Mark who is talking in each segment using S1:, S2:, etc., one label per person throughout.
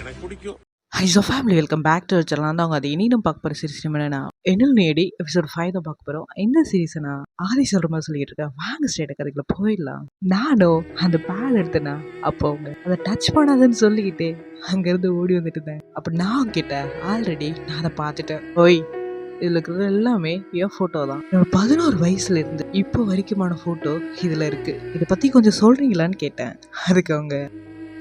S1: எனக்கு பிடிக்கும்.
S2: Highs of family welcome back to channel தான் அவங்க அதை இனியும் பார்க்க போகிற சீரிஸ் என்னன்னா என்ன நேடி எபிசோட் ஃபைவ் தான் பார்க்க போகிறோம் என்ன நான் ஆதி சொல்கிற மாதிரி சொல்லிட்டு இருக்கேன். வாங்க ஸ்டேட் கதைக்குள்ள போயிடலாம். நானும் அந்த பேட் எடுத்தேனா அப்போ அவங்க அதை டச் பண்ணாதுன்னு சொல்லிக்கிட்டு அங்கேருந்து ஓடி வந்துட்டு இருந்தேன். அப்போ நான் கிட்ட ஆல்ரெடி நான் அதை பார்த்துட்டேன். ஓய் இதில் இருக்கிறது எல்லாமே என் ஃபோட்டோ தான். என்னோட பதினோரு வயசுல இருந்து இப்போ வரைக்குமான ஃபோட்டோ இதில் இருக்கு. இதை பற்றி கொஞ்சம் சொல்கிறீங்களான்னு கேட்டேன். அதுக்கு அவங்க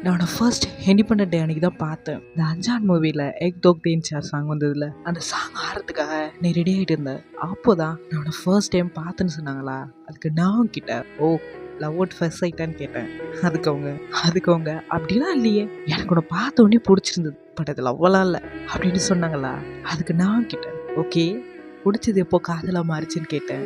S2: நான் ஃபர்ஸ்ட் இண்டிபெண்டன்ட் டே அன்னைக்கு தான் பார்த்தேன். இந்த அஞ்சான் மூவியில் எக் தோக் தேன் சார் சாங் வந்ததில்ல அந்த சாங் ஆடுறதுக்காக நீ ரெடி ஆகிட்டு இருந்தேன் அப்போதான் நான் ஃபர்ஸ்ட் டைம் பார்த்தேன்னு சொன்னாங்களா? அதுக்கு நான் கிட்ட ஓ லவ் அவுட் ஃபர்ஸ்ட் சைட்டான்னு கேட்டேன். அதுக்கு அவங்க அதுக்கு அவங்க அப்படிலாம் இல்லையே. எனக்கு உன்னை பார்த்த உடனே பிடிச்சிருந்தது. பட் அது லவ்வெல்லாம் இல்லை. அப்படின்னு சொன்னாங்களா? அதுக்கு நான் கிட்டேன். ஓகே பிடிச்சது எப்போ காதலாக மாறிச்சுன்னு கேட்டேன்.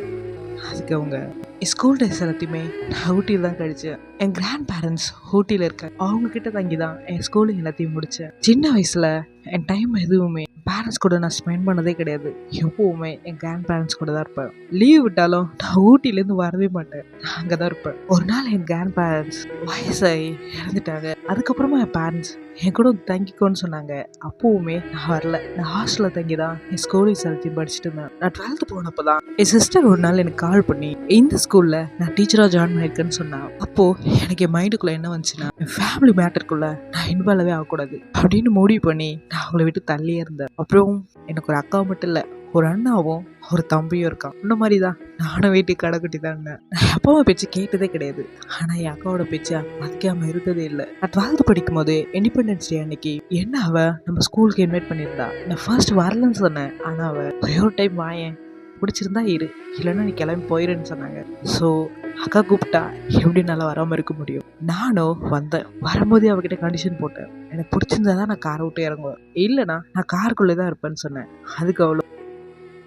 S2: அதுக்கு அவங்க என் ஸ்கூல் டேஸ் எல்லாத்தையுமே நான் ஊட்டியில் தான் கழிச்சேன் என் கிராண்ட் பேரண்ட்ஸ் ஊட்டியில் இருக்காங்க. அவங்க கிட்ட தங்கி தான் என் ஸ்கூலிங் எல்லாத்தையும் முடித்தேன் சின்ன வயசில் என் டைம் எதுவுமே பேரண்ட்ஸ் கூட நான் ஸ்பெண்ட் பண்ணதே கிடையாது. எப்பவுமே என் கிராண்ட் பேரண்ட்ஸ் கூட தான் இருப்பேன். லீவ் விட்டாலும் நான் ஊட்டிலேருந்து வரவே மாட்டேன். நான் அங்கே தான் இருப்பேன். ஒரு நாள் என் கிராண்ட் பேரண்ட்ஸ் வயசாகி இறந்துட்டாங்க. அதுக்கப்புறமா என் பேரண்ட்ஸ் என் கூட தங்கிக்கோன்னு சொன்னாங்க. அப்போவுமே நான் வரல. நான் ஹாஸ்டலில் தங்கி தான் என் ஸ்கூலிங் எல்லாத்தையும் படிச்சுட்டு இருந்தேன். நான் டுவெல்த்து போனப்போ தான் என் சிஸ்டர் ஒரு நாள் எனக்கு கால் பண்ணி இந்த ஸ்கூலில் நான் டீச்சராக ஜாயின் பண்ணியிருக்கேன்னு சொன்னான் அப்போது எனக்கு என் மைண்டுக்குள்ளே என்ன வந்துச்சுன்னா என் ஃபேமிலி மேட்டருக்குள்ளே நான் இன்வால்வே ஆகக்கூடாது. அப்படின்னு முடிவு பண்ணி நான் அவங்கள விட்டு தள்ளியே இருந்தேன். அப்புறம் எனக்கு ஒரு அக்கா மட்டும் இல்லை. ஒரு அண்ணாவும் ஒரு தம்பியும் இருக்கான் இந்த மாதிரி தான் நானும் வீட்டுக்கு கடைக்குட்டி தான் நான் அப்பாவை பேச்சு கேட்டதே கிடையாது. ஆனால் என் அக்காவோட பேச்சா மதிக்காமல் இருந்ததே இல்லை. நான் டுவெல்த் படிக்கும் போது இண்டிபெண்டன்ஸ் டே அன்னைக்கு என்ன அவ நம்ம ஸ்கூலுக்கு இன்வைட் பண்ணியிருந்தா? நான் ஃபர்ஸ்ட் வரலன்னு சொன்னேன். ஆனால் அவ ஒரே ஒரு டைம் வாயேன். பிடிச்சிருந்தா இரு. இல்லைன்னா நீ கிளம்பி போயிருன்னு சொன்னாங்க. ஸோ அக்கா கூப்பிட்டா எப்படி நல்லா வராமல் இருக்க முடியும்? நானும் வந்தேன். வரும்போதே அவகிட்ட கண்டிஷன் போட்டேன். எனக்கு பிடிச்சிருந்தா தான் நான் காரை விட்டு இறங்குவேன். இல்லைனா நான் காருக்குள்ளே தான் இருப்பேன்னு சொன்னேன். அதுக்கு அவ்வளோ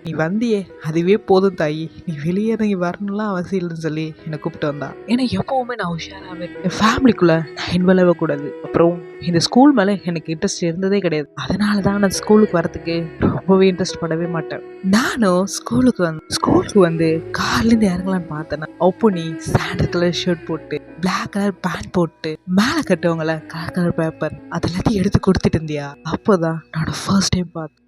S2: நீ வந்தியே அதுவே போதும் தாயி. நீ வெளியே இறங்கி வரணும்லாம் அவசியம் இல்லைன்னு சொல்லி என்னை கூப்பிட்டு வந்தா. ஏன்னா எப்பவுமே நான் உஷாராகவே என் ஃபேமிலிக்குள்ளே நான் இன்வால்வ் கூடாது அப்புறம் இந்த ஸ்கூல் மேலே எனக்கு இன்ட்ரெஸ்ட் இருந்ததே கிடையாது. அதனால தான் நான் ஸ்கூலுக்கு வரதுக்கு ரொம்பவே இன்ட்ரெஸ்ட் படவே மாட்டேன். நானும் ஸ்கூலுக்கு வந்து ஸ்கூலுக்கு வந்து கார்லேருந்து இறங்கலான்னு பார்த்தேன்னா அப்போ நீ சாண்டல் கலர் ஷர்ட் போட்டு பிளாக் கலர் பேண்ட் போட்டு மேலே கட்டுவாங்கல்ல கலர் கலர் பேப்பர் அதெல்லாத்தையும் எடுத்து கொடுத்துட்டு இருந்தியா? அப்போதான் நான் ஃபர்ஸ்ட் டைம் பார்த்தேன்.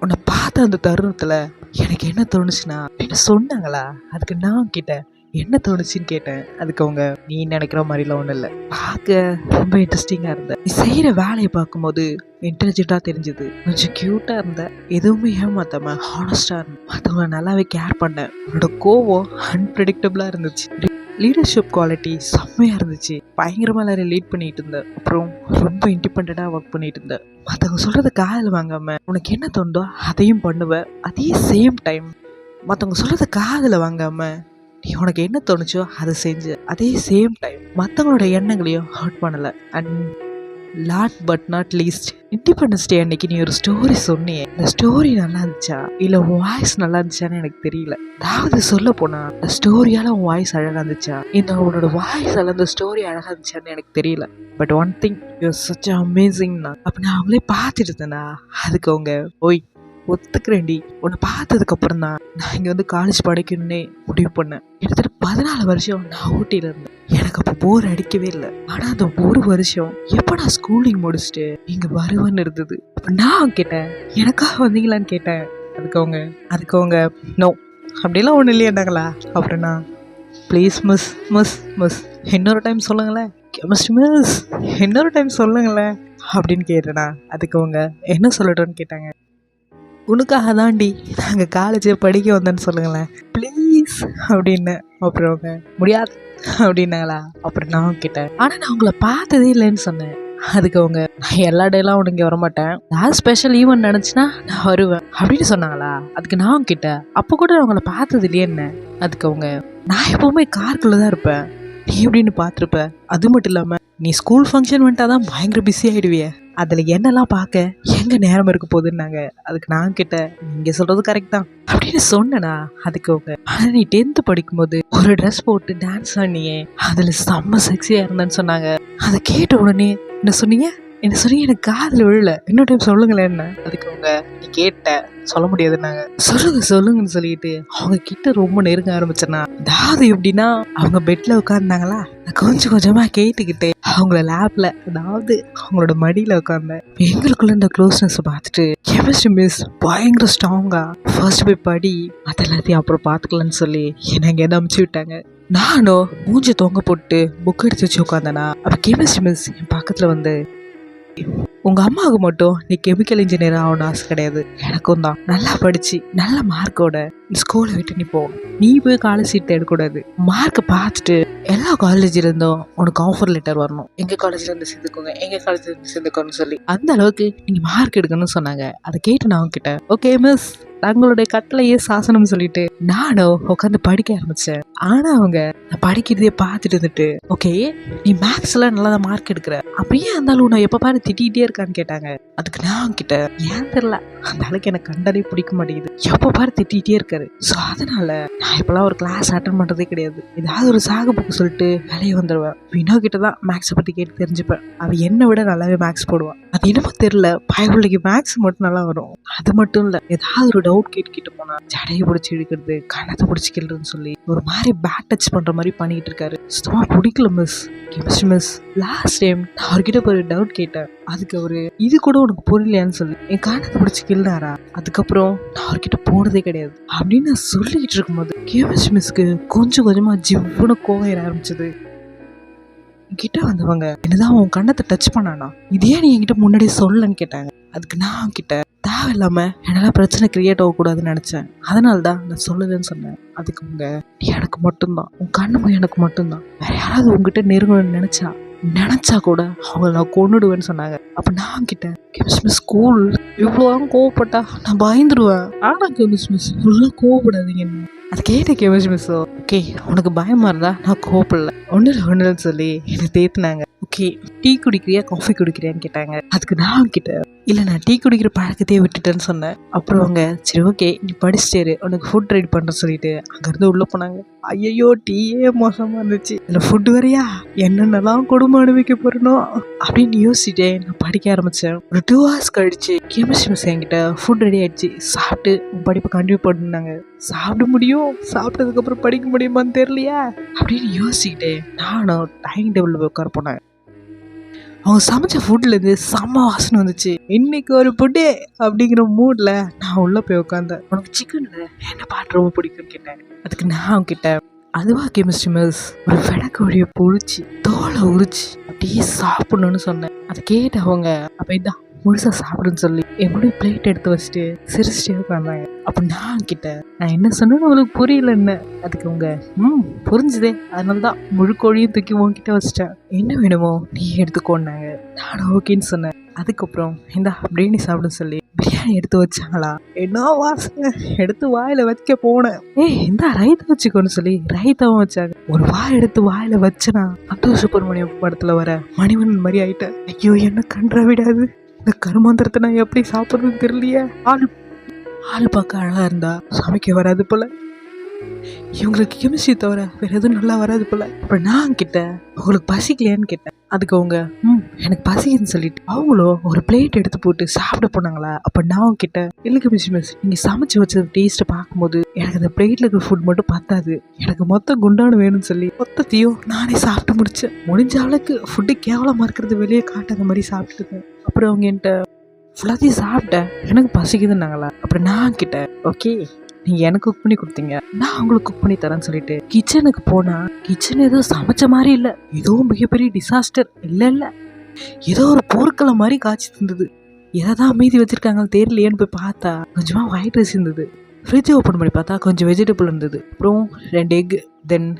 S2: உன்னை பார்த்த அந்த தருணத்தில் எனக்கு என்ன தோணுச்சுன்னா என்ன சொன்னாங்களா? அதுக்கு நான் கேட்டேன். என்ன தோணுச்சுன்னு கேட்டேன். அதுக்கு அவங்க நீ நினைக்கிற மாதிரிலாம் ஒன்றும் இல்லை. பார்க்க ரொம்ப இன்ட்ரெஸ்டிங்காக இருந்த. நீ செய்கிற வேலையை பார்க்கும்போது இன்டெலிஜென்ட்டாக தெரிஞ்சுது. கொஞ்சம் க்யூட்டாக இருந்த. எதுவுமே ஏமாத்தாம ஹானஸ்டாக இருந்தேன் மற்றவங்க நல்லாவே கேர் பண்ணேன் உன்னோட கோவம் அன்பிரடிக்டபுளாக இருந்துச்சு. லீடர்ஷிப் குவாலிட்டி செம்மையாக இருந்துச்சு. பயங்கரமாக எல்லாரும் லீட் பண்ணிட்டு இருந்தேன் அப்புறம் ரொம்ப இண்டிபெண்ட்டாக ஒர்க் பண்ணிட்டு இருந்தேன் மற்றவங்க சொல்கிறத காதில் வாங்காமல் உனக்கு என்ன தோணுதோ அதையும் பண்ணுவேன் அதே சேம் டைம் மற்றவங்க சொல்கிறத காதில் வாங்காமல் நீ உனக்கு என்ன தோணுச்சோ அதை செஞ்சு அதே சேம் டைம் மற்றவங்களோட எண்ணங்களையும் ஹர்ட் பண்ணலை. And last but not least independence day அன்னைக்கு நீ ஒரு ஸ்டோரி சொன்னியே. இந்த ஸ்டோரி நல்லா இருந்துச்சா? இல்லை வாய்ஸ் நல்லா இருந்துச்சான்னு எனக்கு தெரியல. அதாவது சொல்ல போனா இந்த ஸ்டோரியால உன் வாய்ஸ் அழகா இருந்துச்சா? இந்த உன்னோட வாய்ஸ் அல்ல இந்த ஸ்டோரி அழகா இருந்துச்சான்னு எனக்கு தெரியல. But one thing you such அமேசிங்னா அப்போ நான் அவங்களே பார்த்துட்டு இருந்தேனா? அதுக்கு அவங்க ஓய் ஒத்துக்கிறேன்டி. உன்னை பார்த்ததுக்கு அப்புறம் தான் நான் இங்கே வந்து காலேஜ் படிக்கணும்னே முடிவு பண்ணேன். கிட்டத்தட்ட பதினாலு வருஷம் நான் ஊட்டியில் இருந்தேன். எனக்கு அப்போ போர் அடிக்கவே இல்லை. ஆனால் அந்த ஒரு வருஷம் எப்போ நான் ஸ்கூலிங் முடிச்சுட்டு இங்கே வருவேன்னு இருந்தது? அப்போ நான் கேட்டேன். எனக்காக வந்தீங்களான்னு கேட்டேன். அதுக்கு அவங்க அதுக்கு அவங்க நோ அப்படிலாம் ஒன்றும் இல்லையாண்டாங்களா அப்புறம் நான் ப்ளீஸ் மிஸ் மிஸ் மிஸ் இன்னொரு டைம் சொல்லுங்களேன். கெமிஸ்ட்ரி மிஸ் இன்னொரு டைம் சொல்லுங்களேன். அப்படின்னு கேட்டேனா அதுக்கு அவங்க என்ன சொல்லட்டும்னு கேட்டாங்க. உனக்காக தாண்டி நாங்கள் காலேஜே படிக்க வந்தேன்னு சொல்லுங்களேன். ப்ளீஸ் அப்படின்னு அப்புறம் அவங்க முடியாது அப்படின்னாங்களா? அப்புறம் நான் கேட்டேன் ஆனால் நான் உங்களை பார்த்ததே இல்லைன்னு சொன்னேன். அதுக்கு அவங்க நான் எல்லா டேலாம் உனக்கு இங்கே வரமாட்டேன். நான் ஸ்பெஷல் ஈவெண்ட் நினச்சினா நான் வருவேன். அப்படின்னு சொன்னாங்களா? அதுக்கு நான் கிட்ட அப்போ கூட அவங்கள பார்த்தது இல்லையே என்ன? அதுக்கு அவங்க நான் எப்பவுமே காருக்குள்ளே தான் இருப்பேன். நீ எப்படின்னு பார்த்துருப்ப. அது மட்டும் இல்லாமல் நீ ஸ்கூல் ஃபங்க்ஷன் வந்துட்டா தான் பயங்கர பிஸி ஆகிடுவிய அதில் என்னெல்லாம் பார்க்க எங்கே நேரம் இருக்க போகுதுன்னாங்க. அதுக்கு நான் கிட்ட நீங்கள் சொல்கிறது கரெக்ட் தான். அப்படின்னு சொன்னேனா அதுக்கு அவங்க ஆனால் நீ டென்த்து படிக்கும்போது ஒரு ட்ரெஸ் போட்டு டான்ஸ் ஆடினியே. அதில் செம்ம செக்ஸியாக இருந்தேன்னு சொன்னாங்க. அதை கேட்ட உடனே என்ன சொன்னீங்க? என்ன சொல்லி எனக்கு காதில் விழல. இன்னொரு டைம் சொல்லுங்களேன் என்ன? அதுக்கு அவங்க நீ கேட்ட சொல்ல முடியாதுன்னாங்க. சொல்லுங்க சொல்லுங்கன்னு சொல்லிட்டு அவங்க கிட்ட ரொம்ப நெருங்க ஆரம்பிச்சேன்னா அதாவது எப்படின்னா அவங்க பெட்ல உட்கார்ந்தாங்களா? நான் கொஞ்சம் கொஞ்சமா கேட்டுக்கிட்டு அவங்கள லேப்ல அதாவது அவங்களோட மடியில உட்கார்ந்தேன். எங்களுக்குள்ள இந்த க்ளோஸ்னஸ் பார்த்துட்டு கெமிஸ்ட்ரி மிஸ் பயங்கர ஸ்ட்ராங்கா ஃபர்ஸ்ட் போய் படி அதெல்லாத்தையும் அப்புறம் பார்த்துக்கலாம்னு சொல்லி என்னை இங்கே அமுச்சு விட்டாங்க. நானும் மூஞ்சி தொங்க போட்டு புக் எடுத்து வச்சு உட்காந்தேனா அப்போ கெமிஸ்ட்ரி மிஸ் என் பக்கத்தில் வந்து உங்க அம்மாவுக்கு மட்டும் நீ கெமிக்கல் இன்ஜினியர் ஆகணும்னு ஆசை கிடையாது. எனக்கும் தான். நல்லா படிச்சு நல்ல மார்க்கோட ஸ்கூலை விட்டு நீ போ. நீ போய் காலேஜ் சீட் எடுக்கக்கூடாது மார்க்கை பார்த்துட்டு எல்லா காலேஜ்ல இருந்தும் உனக்கு ஆஃபர் லெட்டர் வரணும். எங்க காலேஜ்ல இருந்து சேர்ந்துக்கோங்க எங்க காலேஜ்ல இருந்து சேர்ந்துக்கோன்னு சொல்லி. அந்த அளவுக்கு நீங்க மார்க் எடுக்கணும்னு சொன்னாங்க. அதை கேட்டு நான் உங்ககிட்ட ஓகே மிஸ் தங்களுடைய கட்டளையே சாசனம் சொல்லிட்டு நானும் உட்காந்து படிக்க ஆரம்பிச்சேன். ஆனா அவங்க நான் படிக்கிறதே பார்த்துட்டு இருந்துட்டு ஓகே நீ மேக்ஸ்ல நல்லா மார்க் எடுக்கிற. அப்படியே இருந்தாலும் உன்னை எப்ப பாரு திட்டிகிட்டே இருக்கான்னு கேட்டாங்க. அதுக்கு நான் அவங்க கிட்ட ஏன் தெரியல அந்த அளவுக்கு எனக்கு கண்டாலே பிடிக்க மாட்டேங்குது. எப்ப பாரு திட்டிகிட்டே இருக்காரு. ஸோ அதனால நான் இப்பெல்லாம் ஒரு கிளாஸ் அட்டன் பண்றதே கிடையாது. ஏதாவது ஒரு சாக புக்கு சொல்லிட்டு வேலையை வந்துடுவேன் வினோ கிட்ட தான் மேக்ஸை பத்தி கேட்டு தெரிஞ்சுப்பேன். அவ என்னை விட நல்லாவே மேக்ஸ் போடுவான் அது என்னமோ தெரியல பயபிள்ளைக்கு மேக்ஸ் மட்டும் நல்லா வரும். அது மட்டும் இல்ல ஏதாவது ஒரு டவுட் கேட்டுக்கிட்டு போனா ஜடையை பிடிச்சி இழுக்கிறது கணத்தை பிடிச்சிக்கிறதுன்னு சொல்லி ஒரு மாதிரி பேட் டச் பண்ற மாதிரி பண்ணிட்டு இருக்காரு. சுத்தமா பிடிக்கல miss chemistry miss last time நான் அவர்கிட்ட ஒரு டவுட் கேட்டேன். அதுக்கு அவரு இது கூட உனக்கு புரியலையான்னு சொல்லி என் கணத்தை பிடிச்சி கிள்னாரா? அதுக்கப்புறம் நான் அவர்கிட்ட போனதே கிடையாது. அப்படின்னு நான் சொல்லிக்கிட்டு இருக்கும்போது கெமிஸ்ட்ரி மிஸ்க்கு கொஞ்சம் கொஞ்சமா ஜிவ்வுன்னு கோவம் ஏற ஆரம்பிச்சது. கிட்ட வந்தவங்க என்னதான் உன் கண்ணத்தை டச் பண்ணானா? இதே நீ என்கிட்ட முன்னாடியே சொல்லன்னு கேட்டாங்க. அதுக்கு நான் கிட்ட தேவை இல்லாமல் என்னால் பிரச்சனை கிரியேட் ஆகக்கூடாதுன்னு நினைச்சேன். அதனால தான் நான் சொல்லுவேன்னு சொன்னேன். அதுக்கு உங்க நீ எனக்கு மட்டும்தான். உன் கண்ணு எனக்கு மட்டும்தான். வேற யாராவது உங்ககிட்ட நெருங்கணும்னு நினச்சா நினச்சா கூட அவங்கள நான் கொன்னுடுவேன்னு சொன்னாங்க. அப்ப நான் கிட்ட மிஸ் ஸ்கூல் இவ்வளோ கோவப்பட்டா நான் பயந்துருவேன். ஆனா கெமிஸ் மிஸ் இவ்வளோ கோவப்படாதீங்க. அது கேட்ட கெமிஸ் மிஸ் ஓகே உனக்கு பயமா இருந்தா நான் கோவப்படல. ஒன்றும் இல்லை சொல்லி என்னை தேத்துனாங்க. ஓகே டீ குடிக்கிறியா காஃபி குடிக்கிறியான்னு கேட்டாங்க. அதுக்கு நான் கிட்ட இல்லை நான் டீ குடிக்கிற பழக்கத்தையே விட்டுட்டேன்னு சொன்னேன். அப்புறம் அவங்க சரி ஓகே நீ படிச்சுட்டேரு உனக்கு ஃபுட் ரெடி பண்ண சொல்லிட்டு அங்கேருந்து உள்ளே போனாங்க. ஐயோ டீயே மோசமாக இருந்துச்சு. இதில் ஃபுட் வரையா என்னென்னலாம் கொடுமை அனுபவிக்க போறனோ? அப்படின்னு யோசிச்சுட்டே நான் படிக்க ஆரம்பித்தேன் ஒரு டூ ஹவர்ஸ் கழிச்சு கெமிஸ்ட்ரி மிஸ் என்கிட்ட ஃபுட் ரெடி ஆயிடுச்சு. சாப்பிட்டு படிப்பை கண்டினியூ பண்ணிருந்தாங்க சாப்பிட முடியும் சாப்பிட்டதுக்கப்புறம் படிக்க முடியுமான்னு தெரியலையா? அப்படின்னு யோசிச்சுக்கிட்டே நானும் டைனிங் டேபிளில் உட்கார போனேன். அவங்க சமைச்ச ஃபுட்லேருந்து செம்ம வாசனை வந்துச்சு. இன்னைக்கு ஒரு புட்டே அப்படிங்கிற மூடில் நான் உள்ளே போய் உட்காந்தேன் உனக்கு சிக்கனில் என்ன பாட்டு ரொம்ப பிடிக்கும்னு கேட்டேன். அதுக்கு நான் அவங்க கிட்ட அதுவா கெமிஸ்ட்ரி மிஸ் ஒரு வெடக்கோழியை பொழிச்சு தோலை உரிச்சு அப்படியே சாப்பிடணும்னு சொன்னேன். அதை கேட்டு அவங்க அப்போ இதான் முழுசா சாப்பிடுன்னு சொல்லி எப்படி பிளேட் எடுத்து வச்சுட்டு சிரிச்சிட்டே உட்காந்தாங்க அப்போ நான் கிட்ட நான் என்ன சொன்னேன்னு உங்களுக்கு புரியல என்ன? அதுக்கு அவங்க ம் புரிஞ்சுதே. அதனால தான் முழு கோழியும் தூக்கி உங்ககிட்ட வச்சிட்டேன். என்ன வேணுமோ நீ எடுத்துக்கோன்னாங்க நானும் ஓகேன்னு சொன்னேன். அதுக்கப்புறம் இந்தா பிரியாணி சாப்பிடுன்னு சொல்லி பிரியாணி எடுத்து வச்சாங்களா? என்ன வாசனை. எடுத்து வாயில வைக்க போனேன். ஏய் இந்த ரைத்தா வச்சுக்கோன்னு சொல்லி ரைத்தாவும் வச்சாங்க. ஒரு வாய் எடுத்து வாயில வச்சனா அப்துல் சுப்பிரமணியம் படத்துல வர மணிவண்ணன் மாதிரி ஆயிட்டேன். ஐயோ என்ன கன்றா விடாது இந்த கருமாந்திரத்தை நான் எப்படி சாப்பிட்றதுன்னு தெரியலையே. ஆள் ஆள் பார்க்க அழகாக இருந்தா சமைக்க வராது போல. இவங்களுக்கு கெமிஸ்ட்ரி தவிர வேறு எதுவும் நல்லா வராது போல. இப்போ நான் கிட்டே உங்களுக்கு பசிக்கலையான்னு கேட்டேன். அதுக்கு அவங்க ம் எனக்கு பசிக்குதுன்னு சொல்லிட்டு. அவங்களும் ஒரு பிளேட் எடுத்து போட்டு சாப்பிட போனாங்களா? அப்போ நான் கிட்ட இல்லை கெமிஸ்ட்ரி மிஸ் நீங்கள் சமைச்சு வச்ச டேஸ்ட்டை பார்க்கும்போது எனக்கு அந்த பிளேட்டில் இருக்கிற ஃபுட் மட்டும் பத்தாது. எனக்கு மொத்த குண்டான வேணும்னு சொல்லி மொத்தத்தையும் நானே சாப்பிட்டு முடிச்சேன். முடிஞ்ச அளவுக்கு ஃபுட்டு கேவலமாக இருக்கிறது வெளியே காட்டாத மாதிரி சாப்பிட்டுருக்கேன். அப்புறம் அவங்க என்கிட்ட ஃபுல்லாத்தையும் சாப்பிட்டேன் எனக்கு பசிக்குதுன்னாங்களா? அப்புறம் நான் கிட்டேன் ஓகே நீங்கள் எனக்கு குக் பண்ணி கொடுத்தீங்க. நான் உங்களுக்கு குக் பண்ணி தரேன்னு சொல்லிட்டு கிச்சனுக்கு போனால் கிச்சன் ஏதோ சமைச்ச மாதிரி இல்லை. ஏதோ மிகப்பெரிய டிசாஸ்டர் இல்லை இல்லை. ஏதோ ஒரு போர்க்களை மாதிரி காய்ச்சி தந்தது எதை தான் மீதி வச்சுருக்காங்கன்னு தெரியலையேன்னு போய் பார்த்தா கொஞ்சமாக ஒயிட் ரைஸ் இருந்தது. ஃப்ரிட்ஜ் ஓப்பன் பண்ணி பார்த்தா கொஞ்சம் வெஜிடபிள் இருந்தது. அப்புறம் ரெண்டு egg then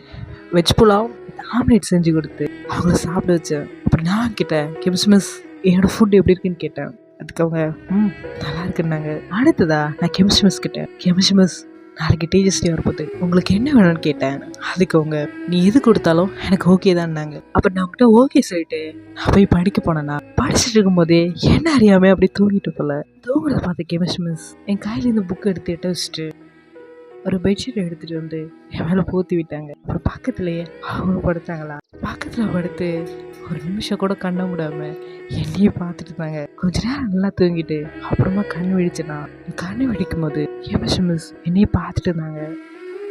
S2: veg pulao omelette செஞ்சு கொடுத்து அவங்கள சாப்பிட வச்சேன். அப்புறம் நான் கேட்டேன் கெமிஸ்மிஸ் என்னோட ஃபுட் எப்படி இருக்குன்னு கேட்டேன். அதுக்கு அவங்க ம் நல்லா இருக்குன்னாங்க. அடுத்ததா நான் கெமிஸ்ட்ரி மிஸ் கிட்டேன். கெமிஸ்ட்ரி மிஸ் நாளைக்கு டீச்சர்ஸ் டே வரப்போகுது உங்களுக்கு என்ன வேணும்னு கேட்டேன். அதுக்கு அவங்க நீ எது கொடுத்தாலும் எனக்கு ஓகே தான்னாங்க. அப்போ நான் அவங்ககிட்ட ஓகே சொல்லிட்டு நான் போய் படிக்க போனேன்னா படிச்சுட்டு இருக்கும்போதே என்ன அறியாமல் அப்படி தூங்கிட்டு போல தூங்குறத பார்த்து கெமிஸ்ட்ரி மிஸ் என் கையில இந்த புக் எடுத்து எட்ட வச்சுட்டு ஒரு பெட்ஷீட் எடுத்துட்டு வந்து என் மேலே போத்தி விட்டாங்க. அப்புறம் பக்கத்துலயே அவங்க படுத்தாங்களா? பக்கத்தில் படுத்து ஒரு நிமிஷம் கூட கண்ண விடாம என்னையே பார்த்துட்டு இருந்தாங்க. கொஞ்ச நேரம் நல்லா தூங்கிட்டு அப்புறமா கண் விழிச்சேனா. கண் வெடிக்கும் போது கெமிஸ்ட்ரி மிஸ் என்னையே பார்த்துட்டு இருந்தாங்க.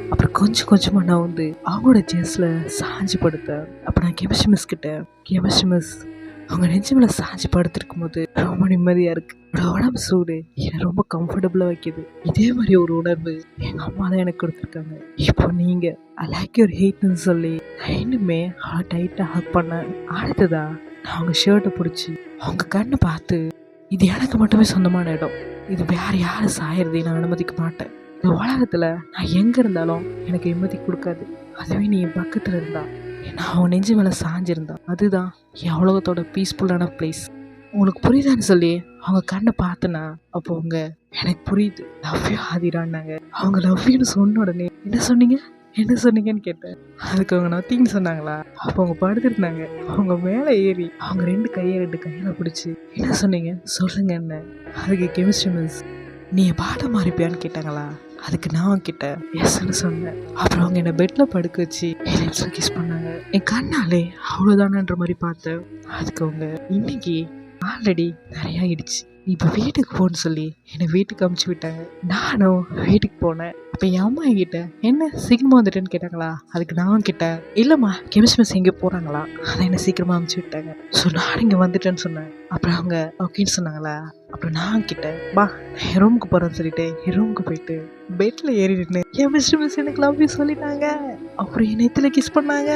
S2: அப்புறம் கொஞ்சம் கொஞ்சமாக நான் வந்து அவங்களோட ஜெஸ்ல சாஞ்சு படுத்தேன். அப்போ நான் கெமிஸ்ட்ரி மிஸ் கிட்ட கெமிஸ்ட்ரி மிஸ் அவங்க நெஞ்சு மேலே சாஞ்சு படுத்திருக்கும் போது ரொம்ப நிம்மதியாக இருக்குது உடம்பு சூடு. என்னை ரொம்ப கம்ஃபர்டபுளாக வைக்கிது. இதே மாதிரி ஒரு உணர்வு எங்கள் அம்மா தான் எனக்கு கொடுத்துருக்காங்க. இப்போ நீங்கள் ஐ லைக் யூர் ஹேட்னு சொல்லி நான் இன்னுமே ஹார்ட் டைட்டாக ஹக் பண்ணேன் அடுத்ததா நான் அவங்க ஷர்ட்டை பிடிச்சி அவங்க கண்ணை பார்த்து இது எனக்கு மட்டுமே சொந்தமான இடம். இது வேறு யாரும் சாயறதை நான் அனுமதிக்க மாட்டேன். இந்த உலகத்தில் நான் எங்கே இருந்தாலும் எனக்கு நிம்மதி கொடுக்காது. அதுவே நீ என் பக்கத்தில் இருந்தா. நான் அவன் நெஞ்சு மேலே சாஞ்சிருந்தான். அதுதான் என் உலகத்தோட பீஸ்ஃபுல்லான பிளேஸ் உங்களுக்கு புரியுதான்னு சொல்லி அவங்க கண்ணை பார்த்தனா அப்போ அவங்க எனக்கு புரியுது. லவ் யூ ஆதிரான்னாங்க. அவங்க லவ் யூன்னு சொன்ன உடனே என்ன சொன்னீங்க? என்ன சொன்னீங்கன்னு கேட்டேன். அதுக்கு அவங்க நத்தின்னு சொன்னாங்களா? அப்போ அவங்க படுத்திருந்தாங்க. அவங்க மேலே ஏறி அவங்க ரெண்டு கையை ரெண்டு கையில் பிடிச்சி என்ன சொன்னீங்க? சொல்லுங்க என்ன அதுக்கு கெமிஸ்ட்ரி மிஸ் நீ பாடம் மாறிப்பியான்னு கேட்டாங்களா? அதுக்கு நான் கிட்ட எஸ்ன்னு சொன்னேன். அப்புறம் அவங்க என்னை பெட்டில் படுக்க வச்சு என் கிஸ் பண்ணாங்க. என் கண்ணாலே அவ்வளோதானன்ற மாதிரி பார்த்தேன். அதுக்கு அவங்க இன்னைக்கு ஆல்ரெடி நிறையா ஆயிடுச்சு. நீ இப்போ வீட்டுக்கு போன்னு சொல்லி என்னை வீட்டுக்கு அமுச்சு விட்டாங்க. நானும் வீட்டுக்கு போனேன். அப்போ என் அம்மா என்கிட்ட என்ன சீக்கிரமாக வந்துட்டேன்னு கேட்டாங்களா? அதுக்கு நான் கிட்டே இல்லைம்மா கெமிஸ்ட் மிஸ் எங்கே போகிறாங்களா அதை என்ன சீக்கிரமாக அமுச்சு விட்டாங்க. ஸோ நான் இங்கே வந்துட்டேன்னு சொன்னேன். அப்புறம் அவங்க ஓகேன்னு சொன்னாங்களா? அப்புறம் நான் கிட்டே பா என் ரூமுக்கு போகிறேன்னு சொல்லிட்டு என் ரூமுக்கு போயிட்டு பெட்டில் ஏறி நின்று கெமிஸ்ட்ரி மிஸ் எனக்கு லவ் யூ சொல்லிட்டாங்க. அப்புறம் என் நெத்தில கிஸ் பண்ணாங்க.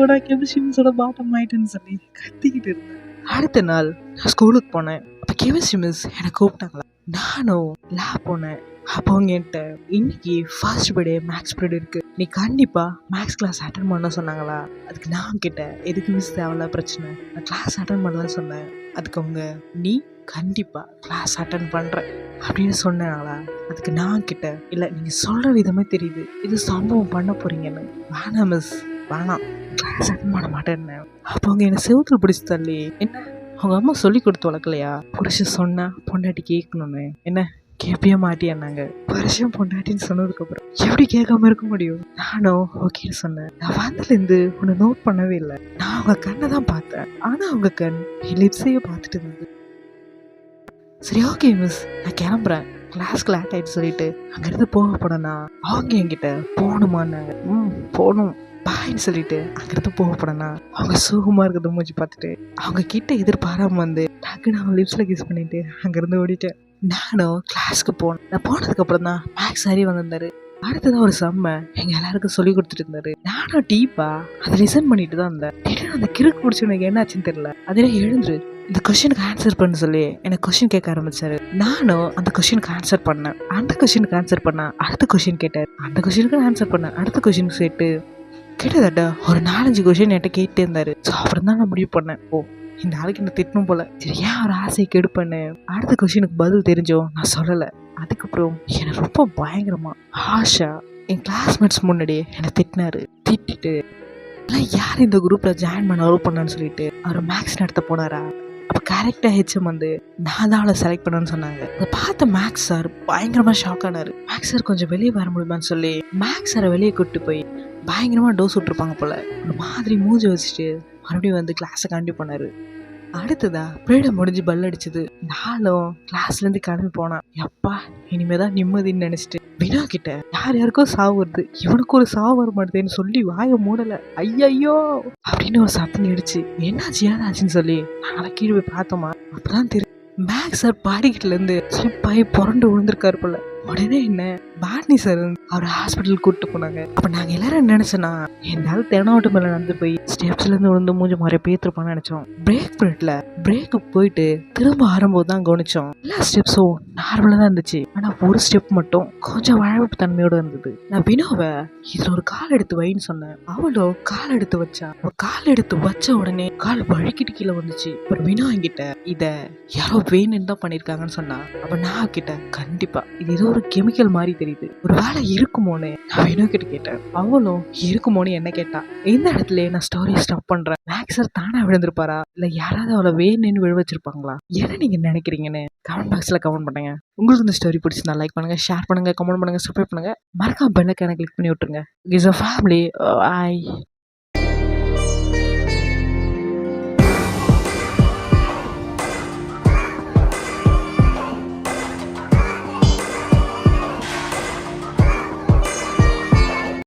S2: கூட கெமிஸ்ட்ரி மிஸ்ஸோட பாட்டம் ஆயிட்டுன்னு சொல்லி கத்திக்கிட்டு இருந்தேன். அடுத்த நாள் நான் ஸ்கூலுக்கு போனேன். அப்போ கெமிஸ்ட்ரி மிஸ் என்னை கூப்பிட்டாங்களா? நானும் லேப் போனேன். அப்போ அவங்க என்கிட்ட இன்னைக்கு ஃபர்ஸ்ட் பீரியட் மேக்ஸ் பீரியட் இருக்கு. நீ கண்டிப்பா மேக்ஸ் கிளாஸ் அட்டன் பண்ண சொன்னாங்களா? அதுக்கு நான் கேட்டேன் எதுக்கு மிஸ் தேவையில்ல பிரச்சனை? நான் கிளாஸ் அட்டன் பண்ணலன்னு சொன்னேன். அதுக்கு அவங்க நீ கண்டிப்பாக கிளாஸ் அட்டன் பண்ணுற அப்படின்னு சொன்னாங்களா? அதுக்கு நான் கிட்ட இல்லை நீங்கள் சொல்கிற விதமே தெரியுது. இது சம்பவம் பண்ண போகிறீங்கன்னு வேணாம் மிஸ் வேணாம். கிளாஸ் பண்ண மாட்டேன்னு அப்போ அவங்க என்னை செவுத்துல பிடிச்சி தள்ளி என்ன? அவங்க அம்மா சொல்லி கொடுத்து வளர்க்கலையா? புருஷன் சொன்னா பொண்டாட்டி கேட்கணும்னு. என்ன? கேட்பே மாட்டியான்னாங்க வருஷம் பொண்டாட்டின்னு சொன்னதுக்கப்புறம் எப்படி கேட்காம இருக்க முடியும்? நானும் ஓகேன்னு சொன்னேன். நான் வந்ததுலேருந்து உன்னை நோட் பண்ணவே இல்லை. நான் அவங்க கண்ணை தான் பார்த்தேன். ஆனால் அவங்க கண் என் லிப்ஸையே பார்த்துட்டு இருந்தது. சரி ஓகே மிஸ் நான் கிளம்புறேன். கிளாஸ்க்கு லேட் ஆகிட்டு சொல்லிட்டு அங்கேருந்து போக போனேன்னா அவங்க என்கிட்ட போகணுமான்னாங்க. ம் போகணும். பாய்ன்னு சொல்லிட்டு அங்கிருந்து போக போனேன்னா அவங்க சோகமாக இருக்கிறத மூச்சு பார்த்துட்டு அவங்க கிட்ட எதிர்பாராம வந்து டக்குன்னு அவங்க லிப்ஸில் கிஸ் பண்ணிட்டு அங்கேருந்து ஓடிட்டேன். நானும் கிளாஸ்க்கு போனேன் நான் போனதுக்கு அப்புறம் தான் மேக்ஸ் சரி வந்திருந்தாரு அடுத்ததான் ஒரு செம்ம எங்கள் எல்லாருக்கும் சொல்லி கொடுத்துட்டு இருந்தாரு. நானும் டீப்பா அதை லிசன் பண்ணிட்டு தான் இருந்தேன். திடீர்னு அந்த கிறுக்கு பிடிச்சவனுக்கு என்னாச்சுன்னு தெரியல. அதிலே எழுந்துரு. இந்த கொஷினுக்கு ஆன்சர் பண்ண சொல்லி எனக்கு கொஷின் கேட்க ஆரம்பிச்சாரு. நானும் அந்த கொஷினுக்கு ஆன்சர் பண்ணேன். அந்த கொஷினுக்கு ஆன்சர் பண்ணேன் அடுத்த கொஷின் கேட்டார். அந்த கொஷினுக்கு ஆன்சர் பண்ணேன். அடுத்த கொஷின் கேட்டு கிட்டத்தட்ட ஒரு நாலஞ்சு கொஷின் என்கிட்ட கேட்டே இருந்தார். ஸோ அப்புறம் தான் நான் முடிவு பண்ணேன். ஓ இந்த ஆளுக்கு என்ன திட்டணும் போல. சரி ஏன் ஒரு ஆசையை கெடுப்பேன்னு அடுத்த கொஷினுக்கு பதில் தெரிஞ்சோம் நான் சொல்லலை. அதுக்கப்புறம் என்னை ரொம்ப பயங்கரமா ஆஷா என் கிளாஸ்மேட்ஸ் முன்னாடியே என்னை திட்டினாரு. திட்டிட்டு யார் இந்த குரூப்ல ஜாயின் பண்ண அலோவ் பண்ணான்னு சொல்லிட்டு அவர் மேக்ஸ் நடத்த போனாரா? அப்போ கரெக்டாக ஹெச்எம் வந்து நான் தான் அவளை செலக்ட் பண்ணேன்னு சொன்னாங்க. அதை பார்த்த மேக்ஸ் சார் பயங்கரமாக ஷாக் ஆனார். மேக்ஸ் சார் கொஞ்சம் வெளியே வர முடியுமான்னு சொல்லி மேக்ஸ் சாரை வெளியே கூப்பிட்டு போய் பயங்கரமாக டோஸ் விட்ருப்பாங்க போல். ஒரு மாதிரி மூஞ்சி வச்சுட்டு மறுபடியும் வந்து கிளாஸை கண்டிப்பாக போனார் அடுத்ததா பீரியட் முடிஞ்சு பல் அடிச்சது. நானும் கிளாஸ்லேருந்து கிளம்பி போனான். எப்பா இனிமேதான் நிம்மதின்னு நினச்சிட்டு வினா கிட்ட யார் யாருக்கோ சாவு வருது. இவனுக்கு ஒரு சாவு வர மாட்டேன்னு சொல்லி வாய மூடல. ஐயையோ! அப்படின்னு ஒரு சத்தம் அடிச்சு என்னாச்சு? ஏதாச்சுன்னு சொல்லி நாளை கீழே போய் பார்த்தோமா? அப்பதான் தெரியும் மேக்ஸ் சார் பாடிக்கிட்டுல இருந்து ஸ்லிப் புரண்டு விழுந்திருக்காரு போல. உடனே என்ன? பாட்னி சார் அவர் ஹாஸ்பிட்டல் கூப்பிட்டு போனாங்க. அப்ப நாங்க எல்லாரும் நினைச்சோன்னா என்னால தெனாவட்டு மேல நடந்து போய் ஸ்டெப்ஸ்ல இருந்து விழுந்து மூஞ்சி மாதிரி பேத்துருப்பான்னு நினைச்சோம். பிரேக் பீரியட்ல பிரேக்கு போயிட்டு திரும்ப ஆரம்பம் தான் கவனிச்சோம். எல்லா ஸ்டெப்ஸும் நார்மலா தான் இருந்துச்சு. ஆனா ஒரு ஸ்டெப் மட்டும் கொஞ்சம் வழவப்பு தன்மையோட இருந்தது. நான் வினோவை இதுல ஒரு கால் எடுத்து வைன்னு சொன்னேன். அவளோ கால் எடுத்து வச்சா. அவ கால் எடுத்து வச்ச உடனே கால் வழுக்கிட்டு கீழே வந்துச்சு. அப்புறம் வினோ என்கிட்ட இத யாரோ வேணும்னு தான் பண்ணிருக்காங்கன்னு சொன்னா. அப்ப நான் கிட்ட கண்டிப்பா இது ஏதோ ஒரு கெமிக்கல் மாதிரி தெரியுது. ஒரு வேலை இருக்குமோன்னு நான் வினோ கிட்ட கேட்டேன். அவளும் இருக்குமோன்னு என்ன கேட்டா? இந்த இடத்துல நான் ஸ்டோரி ஸ்டாப் பண்றேன். மேக்ஸர் தானா விழுந்திருப்பாரா? இல்ல யாராவது அவளை வேணும்னு விழ வச்சிருப்பாங்களா? என்ன நீங்க நினைக்கிறீங்கன்னு கமெண்ட் பாக்ஸ்ல கமெண்ட் பண்ணுங்க. உங்களுக்கு இந்த ஸ்டோரி பிடிச்சிருந்தா லைக் பண்ணுங்க ஷேர் பண்ணுங்க கமெண்ட் பண்ணுங்க சப்ஸ்கிரைப் பண்ணுங்க. மறக்காம பெல்லைக்கான கிளிக் பண்ணி விட்டுருங்க. Is a family I